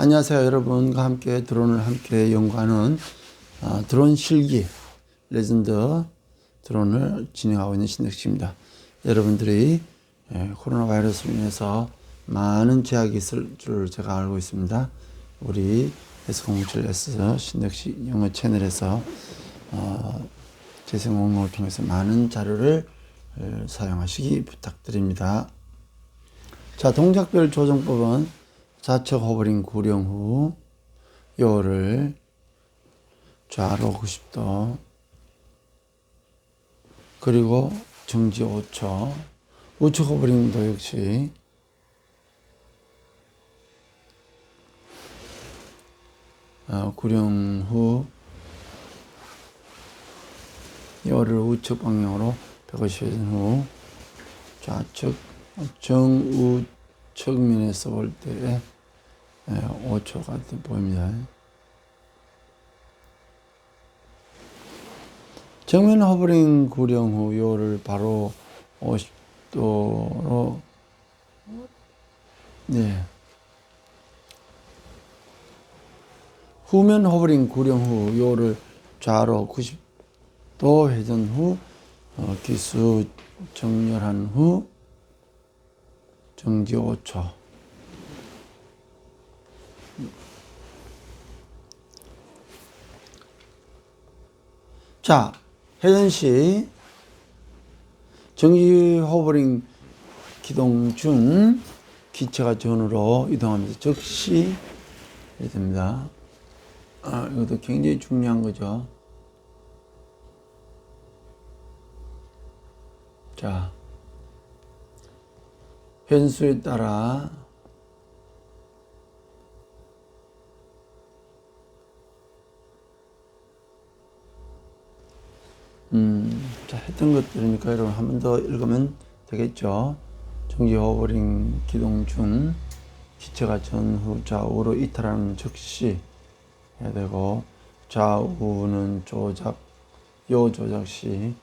안녕하세요 여러분과 함께 드론을 함께 연구하는 어, 드론 실기 레전드 드론을 진행하고 있는 신덕식입니다. 여러분들이 예, 코로나 바이러스로 인해서 많은 제약이 있을 줄 제가 알고 있습니다. 우리 S007S 신덕식 영어 채널에서 어, 재생 공모를 통해서 많은 자료를 에, 사용하시기 부탁드립니다. 자, 동작별 조정법은 좌측 호버링 구령 후 요를 좌로 90도 그리고 정지 5초. 우측 호버링도 역시 어, 구령 후 요를 우측 방향으로 150도 후 좌측 정우 측면에서 볼 때 5초가 보입니다. 정면 허브링 구령 후 요를 바로 50도로 네. 후면 허브링 구령 후 요를 좌로 90도 회전 후 어, 기수 정렬한 후 정지 5초. 자, 혜연 씨. 정지 호버링 기동 중 기체가 전으로 이동하면서 즉시 됩니다. 아, 이것도 굉장히 중요한 거죠. 자, 변수에 따라 음, 자, 했던 것들이니까 여러분 한 번 더 읽으면 되겠죠. 정지 호버링 기동 중 기체가 전후 좌우로 이탈하는 즉시 해야 되고 좌우는 조작, 요 조작 시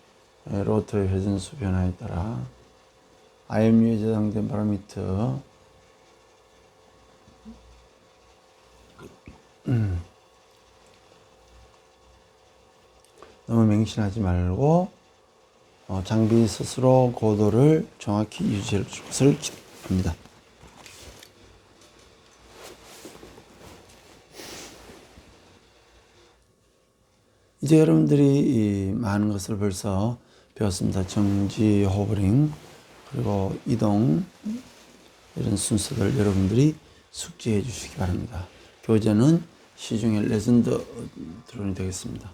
로터의 회전수 변화에 따라 IMU에 저장된 파라미터 음. 너무 맹신하지 말고 어, 장비 스스로 고도를 정확히 유지할 것을 기대합니다. 이제 여러분들이 이 많은 것을 벌써 배웠습니다. 정지, 호버링, 그리고 이동 이런 순서들 여러분들이 숙지해 주시기 바랍니다. 교재는 시중의 레전드 드론이 되겠습니다.